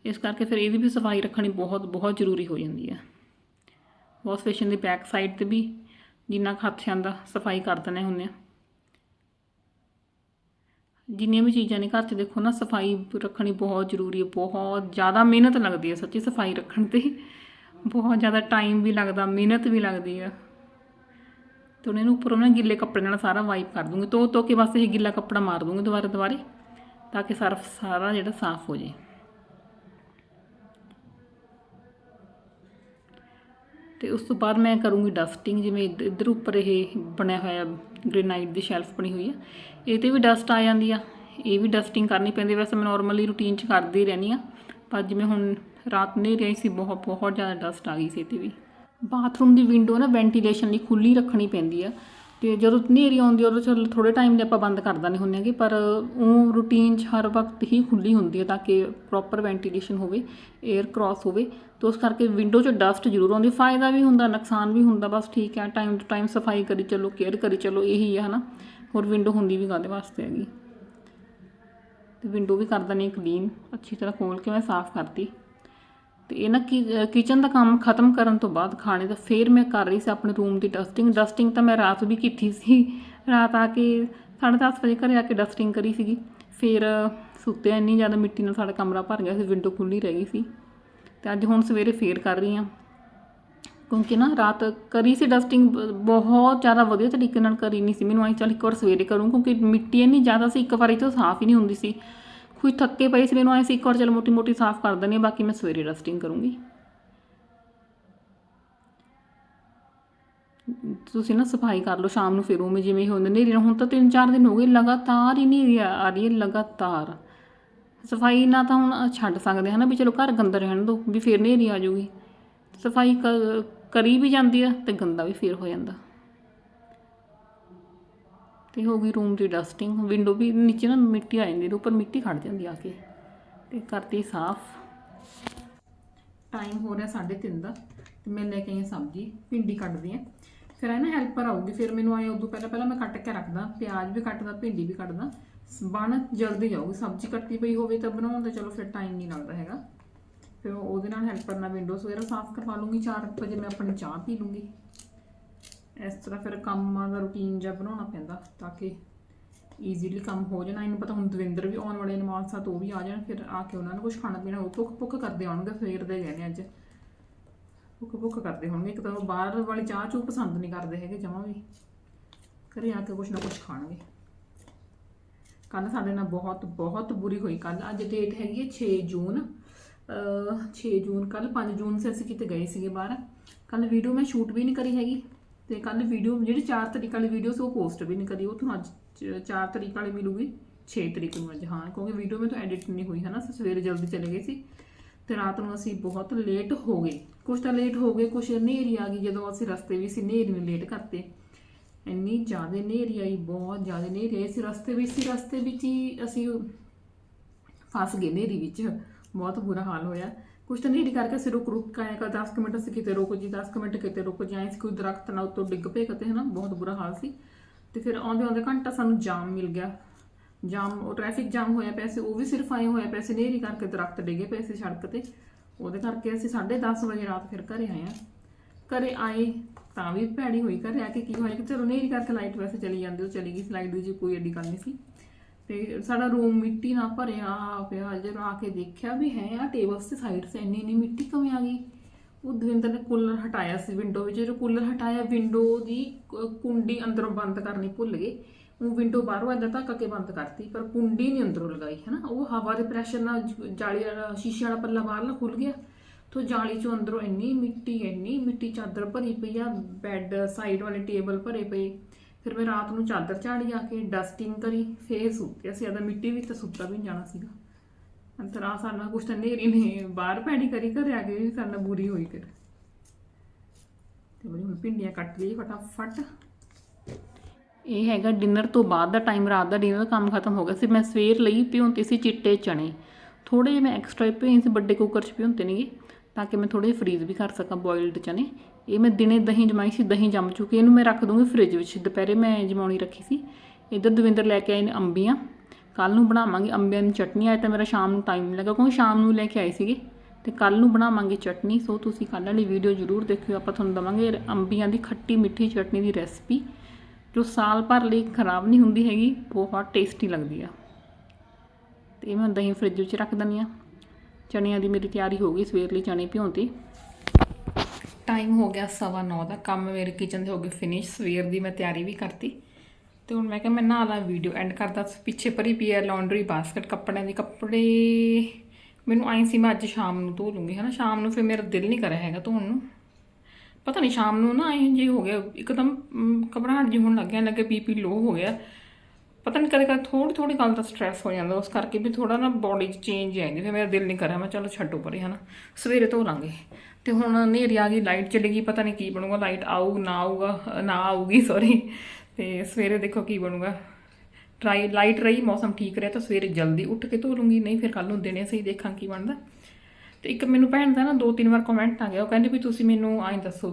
ਇਸ ਕਰਕੇ ਫਿਰ ਇਹਦੀ ਵੀ ਸਫ਼ਾਈ ਰੱਖਣੀ ਬਹੁਤ ਬਹੁਤ ਜ਼ਰੂਰੀ ਹੋ ਜਾਂਦੀ ਹੈ। ਵਾਸ਼ ਬੇਸ਼ਨ ਦੀ ਬੈਕ ਸਾਈਡ ਤੇ ਵੀ ਜਿੰਨਾ ਕੁ ਹੱਥ ਜਾਂਦਾ ਸਫ਼ਾਈ ਕਰ ਦਿੰਦੇ ਹੁੰਦੇ ਆ। ਜਿੰਨੀਆਂ ਵੀ ਚੀਜ਼ਾਂ ਨੇ ਘਰ 'ਚ ਦੇਖੋ ਨਾ, ਸਫ਼ਾਈ ਰੱਖਣੀ ਬਹੁਤ ਜ਼ਰੂਰੀ ਹੈ ਬਹੁਤ ਜ਼ਿਆਦਾ ਮਿਹਨਤ ਲੱਗਦੀ ਹੈ ਸੱਚੀ ਸਫ਼ਾਈ ਰੱਖਣ ਤੇ। ਬਹੁਤ ਜ਼ਿਆਦਾ ਟਾਈਮ ਵੀ ਲੱਗਦਾ, ਮਿਹਨਤ ਵੀ ਲੱਗਦੀ ਆ। ਤੇ ਉਹਨਾਂ ਨੂੰ ਉੱਪਰੋਂ ਨਾ ਗਿੱਲੇ ਕੱਪੜੇ ਨਾਲ ਸਾਰਾ ਵਾਈਪ ਕਰ ਦੂੰਗੀ ਧੋ ਧੋ ਕੇ ਬਸ ਇਹ ਗਿੱਲਾ ਕੱਪੜਾ ਮਾਰ ਦੂੰਗੀ ਦੁਬਾਰਾ ਦੁਬਾਰੇ ਤਾਂ ਕਿ ਸਰਫ ਸਾਰਾ ਜਿਹੜਾ ਸਾਫ਼ ਹੋ ਜੇ ਤੇ ਉਸ ਤੋਂ ਬਾਅਦ ਮੈਂ ਕਰੂੰਗੀ ਡਸਟਿੰਗ, ਜਿਵੇਂ ਇੱਧ- ਇੱਧਰ ਉੱਪਰ ਇਹ ਬਣਿਆ ਹੋਇਆ ਗ੍ਰੇਨਾਈਟ ਦੀ ਸ਼ੈਲਫ ਬਣੀ ਹੋਈ ਆ, ਇਹ ਤੇ ਵੀ ਡਸਟ ਆ ਜਾਂਦੀ ਆ, ਇਹ ਵੀ ਡਸਟਿੰਗ ਕਰਨੀ ਪੈਂਦੀ ਵੈਸੇ ਮੈਂ ਨਾਰਮਲੀ ਰੂਟੀਨ 'ਚ ਕਰਦੀ ਰਹਿੰਦੀ ਆ, ਪਰ ਜਿਵੇਂ ਹੁਣ ਰਾਤ ਨਹੀਂ ਰਹੀ ਸੀ ਬਹੁਤ ਬਹੁਤ ਜ਼ਿਆਦਾ ਡਸਟ ਆ ਗਈ ਸੀ ਇਹ ਤੇ ਵੀ। ਬਾਥਰੂਮ ਦੀ ਵਿੰਡੋ ਨਾ ਵੈਂਟੀਲੇਸ਼ਨ ਲਈ ਖੁੱਲੀ ਰੱਖਣੀ ਪੈਂਦੀ ਆ ਤੇ ਜਦੋਂ ਹਨੇਰੀ ਆਉਂਦੀ ਉਦੋਂ ਚਲ ਥੋੜ੍ਹੇ ਟਾਈਮ ਲਈ ਆਪਾਂ ਬੰਦ ਕਰ ਦਿੰਦੇ ਹੁੰਦੇ ਹੈਗੇ ਪਰ ਉਹ ਰੂਟੀਨ 'ਚ ਹਰ ਵਕਤ ਹੀ ਖੁੱਲ੍ਹੀ ਹੁੰਦੀ ਹੈ ਤਾਂ ਕਿ ਪ੍ਰੋਪਰ ਵੈਂਟੀਲੇਸ਼ਨ ਹੋਵੇ ਏਅਰ ਕ੍ਰਾਸ ਹੋਵੇ ਤੇ ਉਸ ਕਰਕੇ ਵਿੰਡੋ 'ਚ ਡਸਟ ਜ਼ਰੂਰ ਆਉਂਦੀ ਫਾਇਦਾ ਵੀ ਹੁੰਦਾ, ਨੁਕਸਾਨ ਵੀ ਹੁੰਦਾ, ਬਸ ਠੀਕ ਹੈ ਟਾਈਮ ਟੂ ਟਾਈਮ ਸਫ਼ਾਈ ਕਰੀ ਚੱਲੋ ਕੇਅਰ ਕਰੀ ਚੱਲੋ, ਇਹੀ ਹੈ ਹਨਾ। ਹੋਰ ਵਿੰਡੋ ਹੁੰਦੀ ਵੀ ਕਾਹਦੇ ਵਾਸਤੇ ਹੈਗੀ? ਤੇ ਵਿੰਡੋ ਵੀ ਕਰ ਦਣੀ ਕਲੀਨ ਅੱਛੀ ਤਰ੍ਹਾਂ ਖੋਲ ਕੇ ਮੈਂ ਸਾਫ਼ ਕਰਤੀ। ਤੇ ਇਹ ਨਾ ਕਿਚਨ ਦਾ ਕੰਮ ਖਤਮ ਕਰਨ ਤੋਂ ਬਾਅਦ ਖਾਣੇ ਦਾ ਫੇਰ ਮੈਂ ਕਰ ਰਹੀ ਸੀ ਆਪਣੇ ਰੂਮ ਦੀ ਡਸਟਿੰਗ ਡਸਟਿੰਗ ਤਾਂ ਮੈਂ ਰਾਤ ਵੀ ਕੀਤੀ ਸੀ। ਰਾਤ ਆ ਕੇ 10:30 ਵਜੇ ਘਰੇ ਆ ਕੇ ਡਸਟਿੰਗ ਕਰੀ ਸੀਗੀ। ਫਿਰ ਸੁੱਤੇ ਇੰਨੀ ਜ਼ਿਆਦਾ ਮਿੱਟੀ ਨਾਲ ਸਾਡਾ ਕਮਰਾ ਭਰ ਗਿਆ ਸੀ ਵਿੰਡੋ ਖੁੱਲੀ ਰਹਿ ਗਈ ਸੀ। ਤੇ ਅੱਜ ਹੁਣ ਸਵੇਰੇ ਫੇਰ ਕਰ ਰਹੀ ਹਾਂ। ਕਿਉਂਕਿ ਨਾ ਰਾਤ ਕਰੀ ਸੀ ਡਸਟਿੰਗ ਬਹੁਤ ਜ਼ਿਆਦਾ ਵਧੀਆ ਤਰੀਕੇ ਨਾਲ ਕਰੀ ਨਹੀਂ ਸੀ। ਮੈਨੂੰ ਆਈ ਚੱਲ ਇੱਕ ਵਾਰ ਸਵੇਰੇ ਕਰੂੰ, ਕਿਉਂਕਿ ਮਿੱਟੀ ਇੰਨੀ ਜ਼ਿਆਦਾ ਸੀ, ਇੱਕ ਵਾਰੀ ਤੋਂ ਸਾਫ਼ ਹੀ ਨਹੀਂ ਹੁੰਦੀ ਸੀ। ਕੁਝ ਥੱਕੇ ਪਏ ਸੀ, ਮੈਨੂੰ ਆਏ ਸੀ ਇੱਕ ਵਾਰ ਚਲ ਮੋਟੀ ਮੋਟੀ ਸਾਫ਼ ਕਰ ਦਿੰਦੀ ਹਾਂ, ਬਾਕੀ ਮੈਂ ਸਵੇਰੇ ਰਸਟਿੰਗ ਕਰੂੰਗੀ। ਤੁਸੀਂ ਨਾ ਸਫ਼ਾਈ ਕਰ ਲਓ, ਸ਼ਾਮ ਨੂੰ ਫਿਰ ਉਵੇਂ ਜਿਵੇਂ ਹੁੰਦੇ ਨੇਰੀ ਹੁਣ ਤਾਂ 3-4 ਦਿਨ ਹੋ ਗਏ, ਲਗਾਤਾਰ ਹੀ ਨੇਰੀ ਆ ਰਹੀ ਹੈ, ਲਗਾਤਾਰ। ਸਫ਼ਾਈ ਨਾ ਤਾਂ ਹੁਣ ਛੱਡ ਸਕਦੇ ਹਨਾ, ਵੀ ਚਲੋ ਘਰ ਗੰਦਾ ਰਹਿਣ ਦੋ ਵੀ ਫਿਰ ਨੇਰੀ ਆ ਜਾਊਗੀ ਸਫ਼ਾਈ ਕ- ਕਰੀ ਵੀ ਜਾਂਦੀ ਆ ਤੇ ਗੰਦਾ ਵੀ ਫਿਰ ਹੋ ਜਾਂਦਾ। ਤੇ ਹੋ ਗਈ ਰੂਮ ਦੀ ਡਸਟਿੰਗ ਵਿੰਡੋ ਵੀ ਨੀਚੇ ਨਾ ਮਿੱਟੀ ਆ ਜਾਂਦੀ ਉੱਪਰ ਮਿੱਟੀ ਖੜ ਜਾਂਦੀ ਆ ਕੇ। ਤੇ ਕਰਤੀ ਸਾਫ਼। ਟਾਈਮ ਹੋ ਰਿਹਾ 3:30 ਦਾ, ਤੇ ਮੈਂ ਲੈ ਕੇ ਆਈ ਹਾਂ ਸਬਜ਼ੀ, ਭਿੰਡੀ ਕੱਟਦੀ ਆ ਫਿਰ ਇਹ ਨਾ ਹੈਲਪਰ ਆਊਗੀ, ਫਿਰ ਮੈਨੂੰ ਆਏ ਉਦੋਂ ਪਹਿਲਾਂ ਪਹਿਲਾਂ ਮੈਂ ਕੱਟ ਕੇ ਰੱਖਦਾ, ਪਿਆਜ਼ ਵੀ ਕੱਟਦਾ, ਭਿੰਡੀ ਵੀ ਕੱਟਦਾ। ਬਣ ਜਲਦੀ ਜਾਊਗੀ, ਸਬਜ਼ੀ ਕੱਟੀ ਪਈ ਹੋਵੇ ਤਾਂ ਬਣਾਉਣ ਦਾ, ਚਲੋ ਫਿਰ ਟਾਈਮ ਨਹੀਂ ਲੱਗਦਾ ਹੈਗਾ। ਫਿਰ ਉਹਦੇ ਨਾਲ ਹੈਲਪਰ ਨਾਲ ਵਿੰਡੋਜ਼ ਵਗੈਰਾ ਸਾਫ਼ ਕਰਵਾ ਲੂੰਗੀ 4 ਵਜੇ ਮੈਂ ਆਪਣੀ ਚਾਹ ਪੀ ਲੂੰਗੀ। ਇਸ ਤਰ੍ਹਾਂ ਫਿਰ ਕੰਮਾਂ ਦਾ ਰੁਟੀਨ ਜਿਹਾ ਬਣਾਉਣਾ ਪੈਂਦਾ ਤਾਂ ਕਿ ਈਜ਼ੀਲੀ ਕੰਮ ਹੋ ਜਾਣਾ। ਇਹਨੂੰ ਪਤਾ ਹੁਣ ਦਵਿੰਦਰ ਵੀ ਆਉਣ ਵਾਲੇ ਨੇ ਮਾਨਸਾ ਤੋਂ ਉਹ ਵੀ ਆ ਜਾਣ, ਫਿਰ ਆ ਕੇ ਉਹਨਾਂ ਨੂੰ ਕੁਝ ਖਾਣਾ ਪੀਣਾ, ਉਹ ਭੁੱਖ ਭੁੱਖ ਕਰਦੇ ਆਉਣਗੇ, ਸਵੇਰ ਦੇ ਗਏ ਨੇ ਅੱਜ। ਭੁੱਖ ਭੁੱਖ ਕਰਦੇ ਹੋਣਗੇ, ਇੱਕ ਤਾਂ ਬਾਹਰ ਵਾਲੀ ਚਾਹ ਚੂ ਪਸੰਦ ਨਹੀਂ ਕਰਦੇ ਹੈਗੇ, ਜਮਾਂ ਵੀ। ਘਰੇ ਆ ਕੇ ਕੁਝ ਨਾ ਕੁਝ ਖਾਣਗੇ। ਕੱਲ ਸਾਡੇ ਨਾਲ ਬਹੁਤ ਬਹੁਤ ਬੁਰੀ ਹੋਈ। ਕੱਲ ਅੱਜ ਡੇਟ ਹੈਗੀ ਹੈ 6 ਜੂਨ। ਅਹ 6 ਜੂਨ ਕੱਲ 5 ਜੂਨ ਸੇ, ਅਸੀਂ ਕਿਤੇ ਗਏ ਸੀਗੇ ਬਾਹਰ। ਕੱਲ ਵੀਡੀਓ ਮੈਂ ਸ਼ੂਟ ਵੀ ਨਹੀਂ ਕਰੀ ਹੈਗੀ। ਤੇ ਕੱਲ ਵੀਡੀਓ ਜਿਹੜੀ 4 ਤਰੀਕ ਵਾਲੀ ਵੀਡੀਓ ਸੀ ਉਹ ਪੋਸਟ ਵੀ ਨਹੀਂ ਕਰੀ, ਉਹ ਤੁਹਾਨੂੰ ਅੱਜ 4 ਤਰੀਕ ਵਾਲੀ ਮਿਲੂਗੀ 6 ਤਰੀਕ ਨੂੰ ਅੱਜ, ਹਾਂ, ਕਿਉਂਕਿ ਵੀਡੀਓ ਮੈਂ ਤਾਂ ਐਡਿਟ ਨਹੀਂ ਹੋਈ ਹੈ ਨਾ ਸਵੇਰੇ ਜਲਦੀ ਚਲੇ ਗਏ ਸੀ ਤੇ ਰਾਤ ਨੂੰ ਅਸੀਂ ਬਹੁਤ ਲੇਟ ਹੋ ਗਏ। ਕੁਝ ਤਾਂ ਲੇਟ ਹੋ ਗਏ ਕੁਝ ਹਨੇਰੀ ਆ ਗਈ, ਜਦੋਂ ਅਸੀਂ ਰਸਤੇ ਵੀ ਸੀ, ਹਨੇਰੀ ਨੂੰ ਲੇਟ ਕਰਤੇ। ਇੰਨੀ ਜ਼ਿਆਦਾ ਹਨੇਰੀ ਆਈ, ਬਹੁਤ ਜ਼ਿਆਦਾ ਹਨੇਰੀ ਆਈ ਸੀ ਰਸਤੇ ਵਿੱਚ ਸੀ, ਰਸਤੇ ਵਿੱਚ ਹੀ ਅਸੀਂ ਫਸ ਗਏ ਹਨੇਰੀ ਵਿੱਚ, ਬਹੁਤ ਬੁਰਾ ਹਾਲ ਹੋਇਆ। ਕੁਛ ਤਾਂ ਹਨੇਰੀ ਕਰਕੇ ਅਸੀਂ ਰੁਕ ਰੁਕ ਕੇ ਆਏ ਕਾ 10 ਕੁ ਮਿੰਟ ਅਸੀਂ ਕਿਤੇ ਰੁਕ ਜੀ 10 ਕੁ ਮਿੰਟ ਕਿਤੇ ਰੁਕ ਜਾਏ ਸੀ ਕੋਈ ਦਰਖਤ ਨਾ ਉੱਤੋਂ ਡਿੱਗ ਪਏ ਕਿਤੇ, ਹਨਾ? ਬਹੁਤ ਬੁਰਾ ਹਾਲ ਸੀ। ਤੇ ਫਿਰ ਆਉਂਦੇ ਆਉਂਦੇ ਘੰਟਾ ਸਾਨੂੰ ਜਾਮ ਮਿਲ ਗਿਆ। ਜਾਮ, ਉਹ ਟ੍ਰੈਫਿਕ ਜਾਮ ਹੋਇਆ ਪਿਆ ਸੀ, ਉਹ ਵੀ ਸਿਰਫ ਆਏ ਹੋਇਆ ਪਿਆ ਸੀ, ਹਨੇਰੀ ਕਰਕੇ ਦਰਖਤ ਡਿੱਗੇ ਪਏ ਸੀ ਸੜਕ ਤੇ। ਉਹਦੇ ਕਰਕੇ ਅਸੀਂ 10:30 ਵਜੇ ਰਾਤ ਫਿਰ ਘਰੇ ਆਏ ਆ ਘਰੇ ਆਏ ਤਾਂ ਵੀ ਭੈੜੀ ਹੋਈ, ਘਰੇ ਆ ਕੇ ਕੀ ਹੋਇਆ ਕਿ ਚਲੋ ਹਨੇਰੀ ਕਰਕੇ ਲਾਈਟ ਵੈਸੇ ਚਲੀ ਜਾਂਦੀ, ਉਹ ਚਲੀ ਗਈ ਸਲਾਈਡ ਦੀ ਜੀ ਕੋਈ ਐਡੀ ਗੱਲ ਨਹੀਂ ਸੀ। ਤੇ ਸਾਡਾ ਰੂਮ ਮਿੱਟੀ ਨਾਲ ਭਰਿਆ ਪਿਆ, ਜਦੋਂ ਆ ਕੇ ਦੇਖਿਆ ਵੀ ਹੈ ਆ ਟੇਬਲਸ ਤੇ ਸਾਈਡ ਸੇ ਇੰਨੀ ਇੰਨੀ ਮਿੱਟੀ ਕਿਵੇਂ ਆ ਗਈ? ਉਹ ਦਵਿੰਦਰ ਨੇ ਕੂਲਰ ਹਟਾਇਆ ਸੀ ਵਿੰਡੋ ਵਿੱਚ। ਜਦੋਂ ਕੂਲਰ ਹਟਾਇਆ ਵਿੰਡੋ ਦੀ ਕ- ਕੁੰਡੀ ਅੰਦਰੋਂ ਬੰਦ ਕਰਨੀ ਭੁੱਲ ਗਏ। ਉਹ ਵਿੰਡੋ ਬਾਹਰੋਂ ਏਦਾਂ ਧੱਕ ਕੇ ਬੰਦ ਕਰਤੀ, ਪਰ ਕੁੰਡੀ ਨਹੀਂ ਅੰਦਰੋਂ ਲਗਾਈ ਹੈ ਨਾ ਉਹ ਹਵਾ ਦੇ ਪ੍ਰੈਸ਼ਰ ਨਾਲ ਜਾਲੀ ਵਾਲਾ, ਸ਼ੀਸ਼ੇ ਵਾਲਾ ਪੱਲਾ ਬਾਹਰਲਾ ਖੁੱਲ ਗਿਆ। ਤੋ ਜਾਲੀ ਚੋਂ ਅੰਦਰੋਂ ਇੰਨੀ ਮਿੱਟੀ ਇੰਨੀ ਮਿੱਟੀ ਚਾਦਰ ਭਰੀ ਪਈ ਆ ਬੈੱਡ ਸਾਈਡ ਵਾਲੇ ਟੇਬਲ ਭਰੇ ਪਏ। ਫਿਰ ਮੈਂ ਰਾਤ ਨੂੰ ਚਾਦਰ ਝਾੜੀ ਆ ਕੇ ਡਸਟਿੰਗ ਕਰੀ, ਫੇਰ ਸੁੱਤੇ ਸੀ, ਆਦਾ ਮਿੱਟੀ ਵਿੱਚ ਤਾਂ ਸੁੱਤਾ ਵੀ ਜਾਣਾ ਸੀਗਾ। ਅੰਤਰਾ ਸਾਡਾ ਕੁਛ ਤਾਂ ਨੇਰੀ ਨੇ ਬਾਹਰ ਪੈੜੀ ਕਰੀ, ਘਰੇ ਆ ਕੇ ਵੀ ਸਾਡਾ ਬੁਰੀ ਹੋਈ ਫਿਰ। ਤੇ ਬੜੀ ਹੁਣ ਭਿੰਡੀਆਂ ਕੱਟ ਲਈ ਫਟਾਫਟ। ਇਹ ਹੈਗਾ ਡਿਨਰ ਤੋਂ ਬਾਅਦ ਦਾ ਟਾਈਮ ਰਾਤ ਦਾ ਡਿਨਰ ਦਾ ਕੰਮ ਖਤਮ ਹੋ ਗਿਆ ਸੀ। ਮੈਂ ਸਵੇਰ ਲਈ ਭਿਉਂਤੇ ਸੀ ਚਿੱਟੇ ਚਣੇ ਥੋੜੇ ਜਿਹੇ ਮੈਂ ਐਕਸਟਰਾ ਭਿਉਂ ਸੀ, ਵੱਡੇ ਕੁੱਕਰ 'ਚ ਭਿਉਂਤੇ ਨੇਗੇ, ਤਾਂ ਕਿ ਮੈਂ ਥੋੜੇ ਫਰੀਜ਼ ਵੀ ਕਰ ਸਕਾਂ ਬੋਇਲਡ ਚਨੇ। ਇਹ ਮੈਂ ਦਿਨੇ ਦਹੀਂ ਜਮਾਈ ਸੀ, ਦਹੀਂ ਜੰਮ ਚੁੱਕੀ, ਇਹਨੂੰ ਮੈਂ ਰੱਖ ਦੂੰਗੀ ਫ੍ਰਿਜ ਵਿੱਚ। ਦੁਪਹਿਰੇ ਮੈਂ ਜਮਾਉਣੀ ਰੱਖੀ ਸੀ। ਇੱਧਰ ਦਵਿੰਦਰ ਲੈ ਕੇ ਆਏ ਨੇ ਅੰਬੀਆਂ। ਕੱਲ ਨੂੰ ਬਣਾਵਾਂਗੇ ਅੰਬੀਆਂ ਦੀ ਚਟਨੀ, ਅੱਜ ਤਾਂ ਮੇਰਾ ਸ਼ਾਮ ਨੂੰ ਟਾਈਮ ਲੱਗਾ, ਕਿਉਂਕਿ ਸ਼ਾਮ ਨੂੰ ਲੈ ਕੇ ਆਏ ਸੀਗੇ। ਤੇ ਕੱਲ ਨੂੰ ਬਣਾਵਾਂਗੇ ਚਟਨੀ, ਸੋ ਤੁਸੀਂ ਕੱਲ੍ਹ ਵਾਲੀ ਵੀਡੀਓ ਜ਼ਰੂਰ ਦੇਖਿਓ। ਆਪਾਂ ਤੁਹਾਨੂੰ ਦਵਾਂਗੇ ਅੰਬੀਆਂ ਦੀ ਖੱਟੀ ਮਿੱਠੀ ਚਟਨੀ ਦੀ ਰੈਸਪੀ ਜੋ ਸਾਲ ਭਰ ਲਈ ਖਰਾਬ ਨਹੀਂ ਹੁੰਦੀ ਹੈਗੀ, ਬਹੁਤ ਟੇਸਟੀ ਲੱਗਦੀ ਆ। ਤੇ ਇਹ ਮੈਂ ਦਹੀਂ ਫ੍ਰਿਜ ਵਿੱਚ ਰੱਖ ਦਿੰਦੀ ਆ। ਚਣਿਆਂ ਦੀ ਮੇਰੀ ਤਿਆਰੀ ਹੋ ਗਈ ਸਵੇਰ ਲਈ ਚਣੇ ਭਿਉਂਤੇ ਟਾਈਮ ਹੋ ਗਿਆ ਸਵਾ ਨੌ ਦਾ ਕੰਮ ਮੇਰੇ ਕਿਚਨ ਦੇ ਹੋ ਗਏ ਫਿਨਿਸ਼ ਸਵੇਰ ਦੀ ਮੈਂ ਤਿਆਰੀ ਵੀ ਕਰਤੀ। ਤੇ ਹੁਣ ਮੈਂ ਕਿਹਾ ਮੈਂ ਨਾ ਲਾ ਵੀਡੀਓ ਐਂਡ ਕਰਦਾ ਪਿੱਛੇ ਭਰੀ ਪਈ ਹੈ ਲਾਂਡਰੀ ਬਾਸਕਟ ਕੱਪੜਿਆਂ ਦੀ ਕੱਪੜੇ ਮੈਨੂੰ ਆਈ ਸੀ ਮੈਂ ਅੱਜ ਸ਼ਾਮ ਨੂੰ ਧੋ ਲੂੰਗੀ ਹਨਾ? ਸ਼ਾਮ ਨੂੰ ਫਿਰ ਮੇਰਾ ਦਿਲ ਨਹੀਂ ਕਰਿਆ ਹੈਗਾ ਧੋਣ ਨੂੰ। ਪਤਾ ਨਹੀਂ ਸ਼ਾਮ ਨੂੰ ਨਾ ਐਂ ਜੇ ਹੋ ਗਿਆ ਇੱਕਦਮ ਮ, ਘਬਰਾਹਟ ਜੀ ਹੋਣ ਲੱਗ ਗਿਆ ਲੱਗੇ ਬੀਪੀ ਲੋ ਹੋ ਗਿਆ। ਪਤਾ ਨਹੀਂ ਕਦੇ ਕਦੇ ਥੋੜੀ ਥੋੜੀ ਗੱਲ ਦਾ ਸਟ੍ਰੈਸ ਹੋ ਜਾਂਦਾ ਉਸ ਕਰਕੇ ਵੀ ਥੋੜਾ ਨਾ ਬੋਡੀ 'ਚ ਚੇਂਜ ਆਉਂਦੀ ਫਿਰ ਮੇਰਾ ਦਿਲ ਨਹੀਂ ਕਰਿਆ ਮੈਂ ਚਲੋ ਛੱਡੋ ਪਰੇ ਹਨਾ? ਸਵੇਰੇ ਧੋ ਲਾਂਗੇ। ਤੇ ਹੁਣ ਹਨੇਰੀ ਆ ਗਈ ਲਾਈਟ ਚਲੀ ਗਈ, ਪਤਾ ਨਹੀਂ ਕੀ ਬਣੂਗਾ ਲਾਈਟ ਆਊ, ਨਾ ਆਊਗਾ, ਨਾ ਆਊਗੀ ਸੌਰੀ ਤੇ ਸਵੇਰੇ ਦੇਖੋ ਕੀ ਬਣੂਗਾ। ਟਰਾਈ ਲਾਈਟ ਰਹੀ, ਮੌਸਮ ਠੀਕ ਰਿਹਾ ਤਾਂ ਸਵੇਰੇ ਜਲਦੀ ਉੱਠ ਕੇ ਧੋ ਲੂੰਗੀ, ਨਹੀਂ ਫਿਰ ਕੱਲ ਨੂੰ ਦਿਨੇ ਸਹੀ ਦੇਖਾਂ ਕੀ ਬਣਦਾ। ਤੇ ਇੱਕ ਮੈਨੂੰ ਭੈਣ ਦਾ ਨਾ ਦੋ ਤਿੰਨ ਵਾਰ ਕਮੈਂਟ ਆ ਗਿਆ, ਉਹ ਕਹਿੰਦੇ ਵੀ ਤੁਸੀਂ ਮੈਨੂੰ ਐਂ ਦੱਸੋ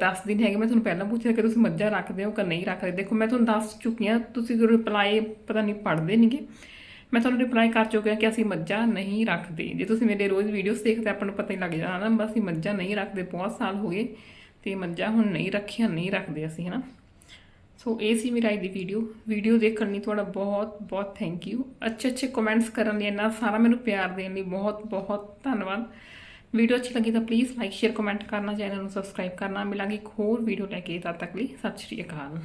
10 ਦਿਨ ਹੈਗੇ, ਮੈਂ ਤੁਹਾਨੂੰ ਪਹਿਲਾਂ ਪੁੱਛਿਆ ਕਿ ਤੁਸੀਂ ਮੱਝਾਂ ਰੱਖਦੇ ਹੋ ਕਿ ਨਹੀਂ ਰੱਖਦੇ? ਦੇਖੋ ਮੈਂ ਤੁਹਾਨੂੰ ਦੱਸ ਚੁੱਕੀ ਹਾਂ, ਤੁਸੀਂ ਰਿਪਲਾਈ ਪਤਾ ਨਹੀਂ ਪੜ੍ਹਦੇ ਨਹੀਂਗੇ ਮੈਂ ਤੁਹਾਨੂੰ ਰਿਪਲਾਈ ਕਰ ਚੁੱਕਿਆ ਕਿ ਅਸੀਂ ਮੱਝਾਂ ਨਹੀਂ ਰੱਖਦੇ। ਜੇ ਤੁਸੀਂ ਮੇਰੇ ਰੋਜ਼ ਵੀਡੀਓਜ਼ ਦੇਖਦੇ, ਆਪਾਂ ਨੂੰ ਪਤਾ ਹੀ ਲੱਗ ਜਾਣਾ ਨਾ ਬਸ ਅਸੀਂ ਮੱਝਾਂ ਨਹੀਂ ਰੱਖਦੇ, ਬਹੁਤ ਸਾਲ ਹੋ ਗਏ ਤੇ ਮੱਝਾਂ ਹੁਣ ਨਹੀਂ ਰੱਖੀਆਂ, ਨਹੀਂ ਰੱਖਦੇ ਅਸੀਂ, ਹਨਾ? ਸੋ ਇਹ ਸੀ ਮੇਰੀ ਅੱਜ ਦੀ ਵੀਡੀਓ ਵੀਡੀਓ ਦੇਖਣ ਲਈ ਤੁਹਾਡਾ ਬਹੁਤ ਬਹੁਤ ਥੈਂਕ ਯੂ ਅੱਛੇ ਅੱਛੇ ਕਮੈਂਟਸ ਕਰਨ ਲਈ ਇੰਨਾ ਸਾਰਾ ਮੈਨੂੰ ਪਿਆਰ ਦੇਣ ਲਈ ਬਹੁਤ ਬਹੁਤ ਧੰਨਵਾਦ। ਵੀਡੀਓ ਅੱਛੀ ਲੱਗੀ ਤਾਂ ਪਲੀਜ਼ ਲਾਈਕ ਸ਼ੇਅਰ ਕਮੈਂਟ ਕਰਨਾ ਚੈਨਲ ਨੂੰ ਸਬਸਕ੍ਰਾਈਬ ਕਰਨਾ। ਮਿਲਾਂਗੇ ਇੱਕ ਹੋਰ ਵੀਡੀਓ ਲੈ ਕੇ ਤਦ ਤੱਕ ਲਈ। ਸਤਿ ਸ਼੍ਰੀ ਅਕਾਲ।